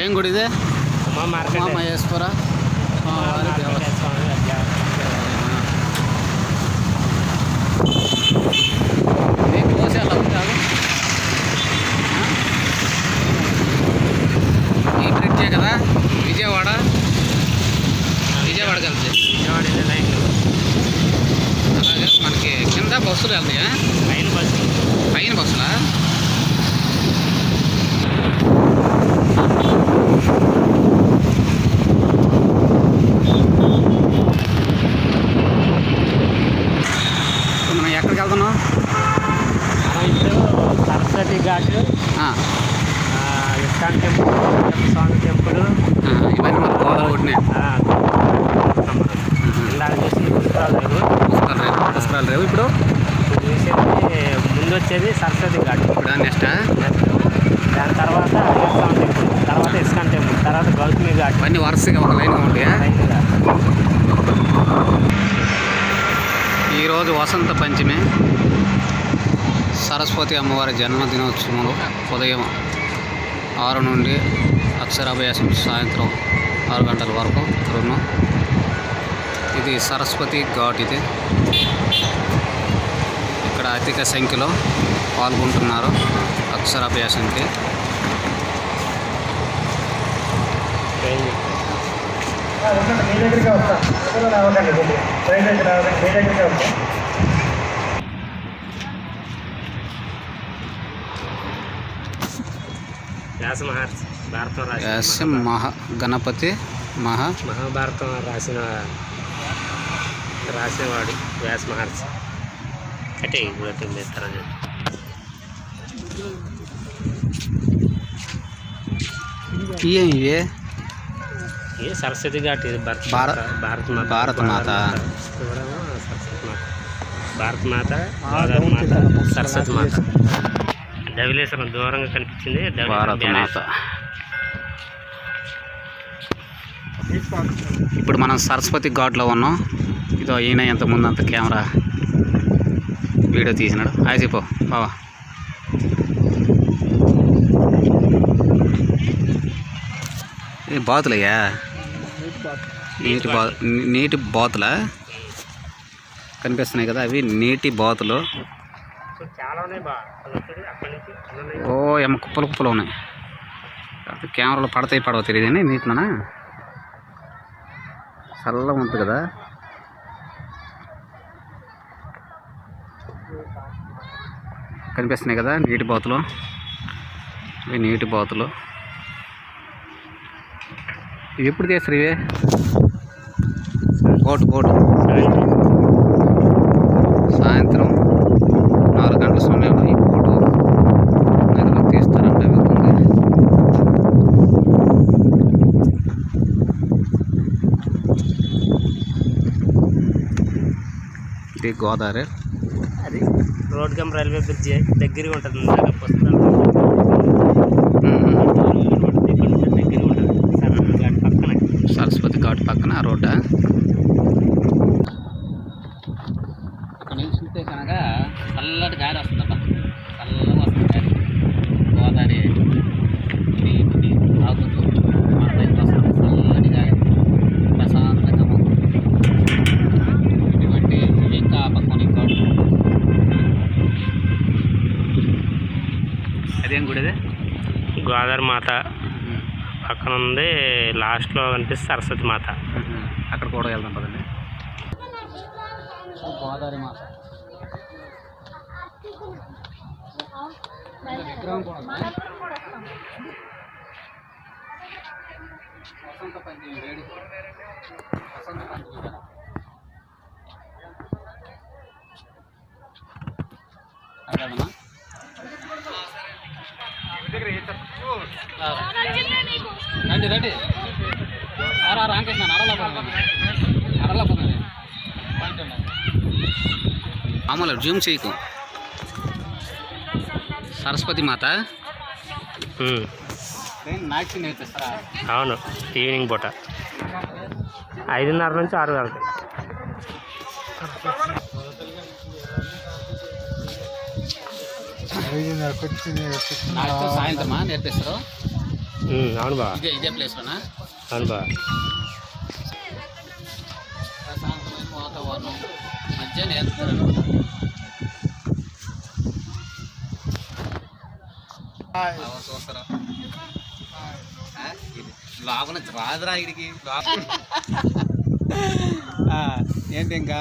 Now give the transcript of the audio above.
ఏం గుడి ఇదే మహేశ్వర స్వామివారి దేవస్థానం కోసేలా ఈ బ్రిడ్జే కదా విజయవాడ విజయవాడ కలిసి అలాగే మనకి కింద బస్సులు వెళ్తాయా రైలు బస్సు పైన బస్సులా ఇప్పుడు మనం ఎక్కడికి వెళ్తున్నాం మనం ఇప్పుడు Saraswati Ghat. ISKCON temple Swami temple. ఇవన్నీ మన మనం ఇందాక చూసింది పుష్కరాలు రేవు రేవు ఇప్పుడు? చూసేది ముందు వచ్చేది సరస్వతి ఘాట్. ఇప్పుడు నెక్స్ట్ దాని తర్వాత అయ్యప్ప టెంపుల్ తర్వాత ఇస్కాన్ టెంపుల్ తర్వాత గౌతమి ఘాట్. ఇవన్నీ వరుసగా ఒక లైన్గా ఉంటాయా. ఈరోజు వసంత పంచమి. సరస్వతి అమ్మవారి జన్మదినోత్సవంలో ఉదయం ఆరు నుండి అక్షరాభ్యాసం సాయంత్రం ఆరు గంటల వరకు రుణం ఇది సరస్వతి ఘాట్ ఇది. ఇక్కడ అధిక సంఖ్యలో పాల్గొంటున్నారు అక్షరాభ్యాసంకి. మీ దగ్గరికి వస్తాను రావకండి మీ దగ్గరికి వస్తాను వ్యాస మహర్షి భారతం రాసిన యాస్యం మహా గణపతి మహా మహాభారతం రాసిన రాసేవాడు వ్యాస మహర్షి అంటే ఇప్పుడు తరగతి ఏం ఇవే ఏ సరస్వతి ఘాట్ ఇది భరత్ భార- భారత మాత భారత మాత. ఇవ్వడమో సరస్వతి మాత భారత మాత గోదావరి మాత సరస్వతి మాత ధవలేశ్వరం దూరంగా కనిపించింది. ఇప్పుడు మనం సరస్వతి ఘాట్లో ఉన్నాం. ఇదో ఈయన ఎంత ముందంత కెమెరా వీడియో తీసినాడు. చెప్పు బావా. ఇది బాతులయ్యా? నీటి బా నీటి బాతులా? కనిపిస్తున్నాయి కదా అవి నీటి బాతులు. చాలా ఉన్నాయి ఓ ఎమ్మ కుప్పలు కుప్పలు ఉన్నాయి. కెమెరాలు పడతాయి పడవ తెలియదు కానీ నీటినా చల్లగా ఉంటుంది కదా. కనిపిస్తున్నాయి కదా నీటి బాతులు. ఇవి నీటి బాతులు. ఇవి ఎప్పుడు తీస్తారు ఇవే? Boat boat. సాయంత్రం. సమయంలో ఈ బోటు నదిలో తీస్తారంటే వెళ్తుంది ఇది గోదావరి. అది రోడ్ కమ్ రైల్వే బ్రిడ్జ్ దగ్గరగా ఉంటుంది సరస్వతి ఘాట్ పక్కనే. రోడ్డా? ఇక్కడ నిల్చుంటే కనుక చల్లటి గాలి వస్తుందట అదేం? గుడిదే గోదావరి మాత. పక్కన ఉంది లాస్ట్లో కనిపిస్తే సరస్వతి మాత. అక్కడ కూడా వెళ్దాం పదండి. గోదావరి మాత. విగ్రహం. వసంత పంచమి వేడి వసంత పంచమి కదా. రండి రండి. రా రామకృష్ణ అరలపోతుంది అరలపోతుంది మామూలు జూమ్ చేయకు. సరస్వతి మాత. అవును ఈవినింగ్ పూట. ఐదున్నర నుంచి ఆరు వరకు సాయంత్రమా? నేర్పిస్తారు. ఇదే ఇదే ప్లేస్లోనా అవును బా ప్రశాంతమైన వాతావరణం. చూస్తారా? రాదురా ఇడికి ఏంటి ఇంకా?